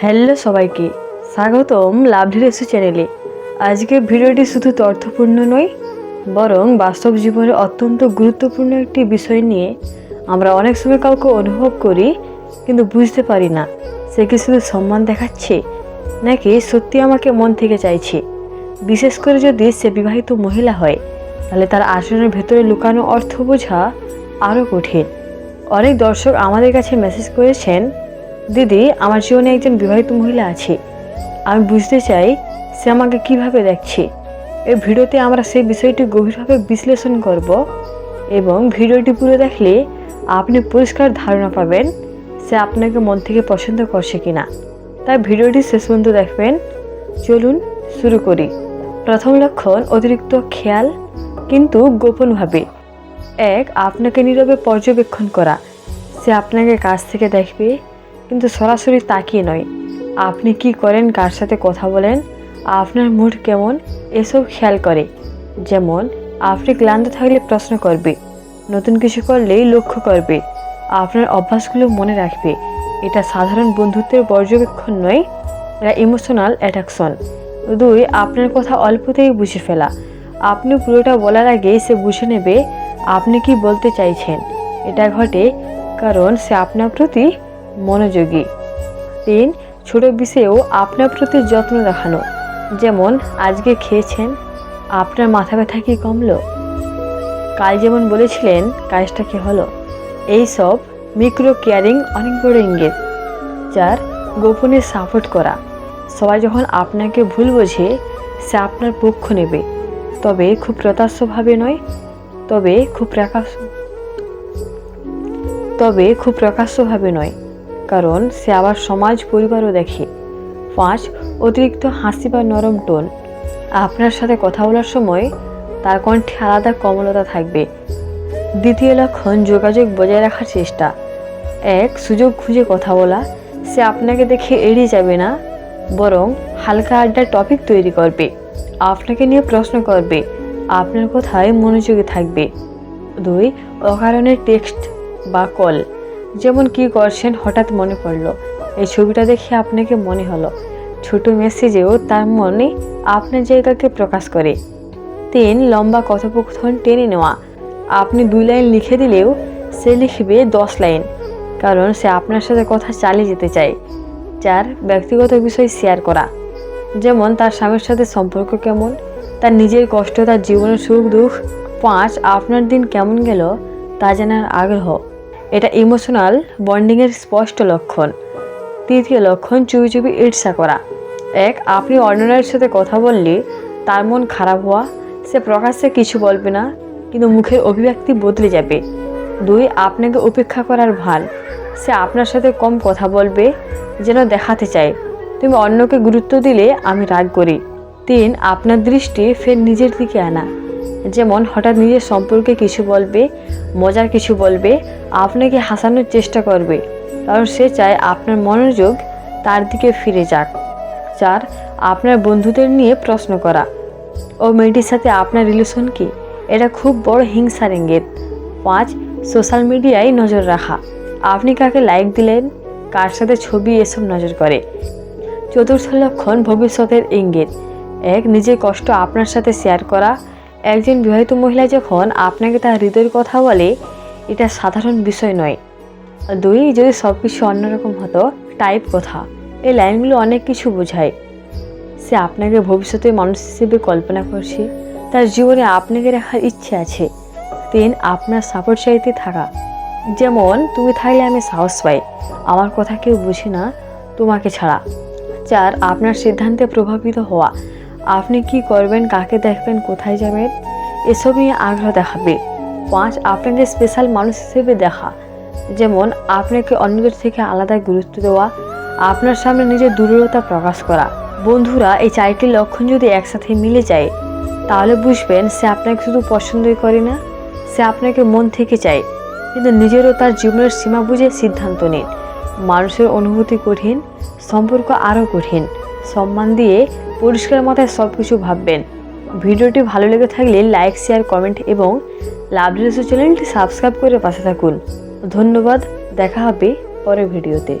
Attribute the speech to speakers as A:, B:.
A: Hello সবাইকে, স্বাগতম lovely রেসু চ্যানেলে। আজকের ভিডিওটি শুধু তথ্যপূর্ণ নয়, বরং বাস্তব জীবনের অত্যন্ত গুরুত্বপূর্ণ একটি বিষয় নিয়ে আমরা অনেক সময় কাউকে অনুভব করি, কিন্তু বুঝতে পারি না, সে কি শুধু সম্মান দেখাচ্ছে, নাকি সত্যি আমাকে মন থেকে চাইছে। বিশেষ করে যদি সে বিবাহিত মহিলা হয়, তাহলে তার আচরণের ভেতরে লুকানো অর্থ বোঝা আরও কঠিন। অনেক দর্শক আমাদের কাছে মেসেজ করেছেন দিদি, আমার জীবনে একজন বিবাহিত মহিলা আছে। আমি বুঝতে চাই সে আমাকে কীভাবে দেখছে। এই ভিডিওতে আমরা সেই বিষয়টি গভীরভাবে বিশ্লেষণ করব এবং ভিডিওটি পুরো দেখলে আপনি পরিষ্কার ধারণা পাবেন সে আপনাকে মন থেকে পছন্দ করছে কিনা। তাই ভিডিওটি শেষ পর্যন্ত দেখবেন। চলুন শুরু করি। প্রথম লক্ষণ, অতিরিক্ত খেয়াল, কিন্তু গোপনভাবে। এক, আপনাকে নীরবে পর্যবেক্ষণ করা। সে আপনাকে কাছ থেকে দেখবে কিন্তু সরাসরি তাকিয়ে নয়। আপনি কি করেন, কার সাথে কথা বলেন, আপনার মুড কেমন, এসব খেয়াল করে। যেমন, আপনি ক্লান্ত থাকলে প্রশ্ন করবে, নতুন কিছু করলেই লক্ষ্য করবে, আপনার অভ্যাসগুলো মনে রাখবে। এটা সাধারণ বন্ধুত্বের পর্যবেক্ষণ নয়, এটা ইমোশনাল অ্যাট্রাকশন দুই, আপনার কথা অল্পতেই বুঝে ফেলা। আপনি পুরোটা বলার আগেই সে বুঝে নেবে, আপনি কি বলতে চাইছেন। এটা ঘটে কারণ সে আপনার প্রতি মনোযোগী। তিন, ছোট বিষয়েও আপনার প্রতি যত্ন দেখানো। যেমন, আজকে খেয়েছেন, আপনার মাথা ব্যথা কি কমলো? কাল যেমন বলেছিলেন, কাজটা কি হলো? এই সব মিক্রো কেয়ারিং অনেক বড় ইঙ্গিত। যার গোপনে সাপোর্ট করা। সবাই যখন আপনাকে ভুল বোঝে, সে আপনার পক্ষ নেবে। তবে খুব প্রত্যাশভাবে নয়, তবে খুব প্রকাশ তবে খুব প্রকাশ্যভাবে নয়। কারণ সে আবার সমাজ পরিবারও দেখে। পাঁচ অতিরিক্ত হাসি বা নরম টোন। আপনার সাথে কথা বলার সময় তার কণ্ঠে আলাদা কমলতা থাকবে। দ্বিতীয় লক্ষণ যোগাযোগ বজায় রাখার চেষ্টা। এক, সুযোগ খুঁজে কথা বলা। সে আপনাকে দেখে এড়িয়ে যাবে না, বরং হালকা আড্ডার টপিক তৈরি করবে। আপনাকে নিয়ে প্রশ্ন করবে। আপনার কথায় মনোযোগী থাকবে। দুই, অকারণে টেক্সট বা কল। যেমন কি করছেন হঠাৎ মনে পড়ল। এই ছবিটা দেখে আপনাকে মনে হলো। ছোট মেসেজেও তার মনে আপনার জায়গাকে প্রকাশ করে। তিন লম্বা কথোপকথন টেনে নেওয়া। আপনি দুই লাইন লিখে দিলেও সে লিখবে দশ লাইন, কারণ সে আপনার সাথে কথা চালিয়ে যেতে চায় চার ব্যক্তিগত বিষয় শেয়ার করা। যেমন তার স্বামীর সাথে সম্পর্ক কেমন, তার নিজের কষ্ট, তার জীবনের সুখ দুঃখ পাঁচ আপনার দিন কেমন গেল, তা জানার আগ্রহ। এটা ইমোশনাল বন্ডিংয়ের স্পষ্ট লক্ষণ। তৃতীয় লক্ষণ চুপি চুপি ঈর্ষা করা। এক, আপনি অন্যের সাথে কথা বললে তার মন খারাপ হওয়া। সে প্রকাশ্যে কিছু বলবে না, কিন্তু মুখের অভিব্যক্তি বদলে যাবে। দুই, আপনাকে উপেক্ষা করার ভান। সে আপনার সাথে কম কথা বলবে, যেন দেখাতে চায়। তুমি অন্যকে গুরুত্ব দিলে আমি রাগ করি। তিন, আপনার দৃষ্টি ফের নিজের দিকে আনা। যেমন হঠাৎ নিজের সম্পর্কে কিছু বলবে, মজার কিছু বলবে, আপনাকে হাসানোর চেষ্টা করবে। কারণ সে চায় আপনার মনোযোগ তার দিকে ফিরে যাক চার আপনার বন্ধুদের নিয়ে প্রশ্ন করা। ও মেয়েটির সাথে আপনার রিলেশন কি? এটা খুব বড় হিংসার ইঙ্গিত পাঁচ সোশ্যাল মিডিয়ায় নজর রাখা। আপনি কাকে লাইক দিলেন? কার সাথে ছবি এসব নজর করে? চতুর্থ লক্ষণ ভবিষ্যতের ইঙ্গিত। এক, নিজের কষ্ট আপনার সাথে শেয়ার করা। একজন বিবাহিত মহিলা যখন আপনাকে তার হৃদয়ের কথা বলে, এটা সাধারণ বিষয় নয়। দুই, যদি সব কিছু অন্যরকম হতো টাইপ কথা, এই লাইনগুলো অনেক কিছু বোঝায়। সে আপনাকে ভবিষ্যতে মানুষ হিসেবে কল্পনা করছে, তার জীবনে আপনাকে রাখার ইচ্ছে আছে। তিন, আপনার সাপোর্ট চাইতে থাকা। যেমন, তুমি থাকলে আমি সাহস পাই, আমার কথা কেউ বুঝে না তোমাকে ছাড়া। চার, আপনার সিদ্ধান্তে প্রভাবিত হওয়া। আপনি কি করবেন, কাকে দেখবেন, কোথায় যাবেন? এসব নিয়ে আগ্রহ দেখাবে। পাঁচ, আপনাকে স্পেশাল মানুষ হিসেবে দেখা। যেমন, আপনাকে অন্যদের থেকে আলাদা গুরুত্ব দেওয়া, আপনার সামনে নিজের দুর্বলতা প্রকাশ করা। বন্ধুরা, এই চারটি লক্ষণ যদি একসাথে মিলে যায়, তাহলে বুঝবেন সে আপনাকে শুধু পছন্দই করে না, সে আপনাকে মন থেকে চায়। কিন্তু নিজেরও তার জীবনের সীমা বুঝে সিদ্ধান্ত নিন। মানুষের অনুভূতি কঠিন, সম্পর্ক আরও কঠিন। সম্মান দিয়ে পরিষ্কার মাথায় সব কিছু ভাববেন। ভিডিওটি ভালো লেগে থাকলে লাইক শেয়ার কমেন্ট এবং লাভ চ্যানেলটি সাবস্ক্রাইব করে পাশে থাকুন। ধন্যবাদ, দেখা হবে পরের ভিডিওতে।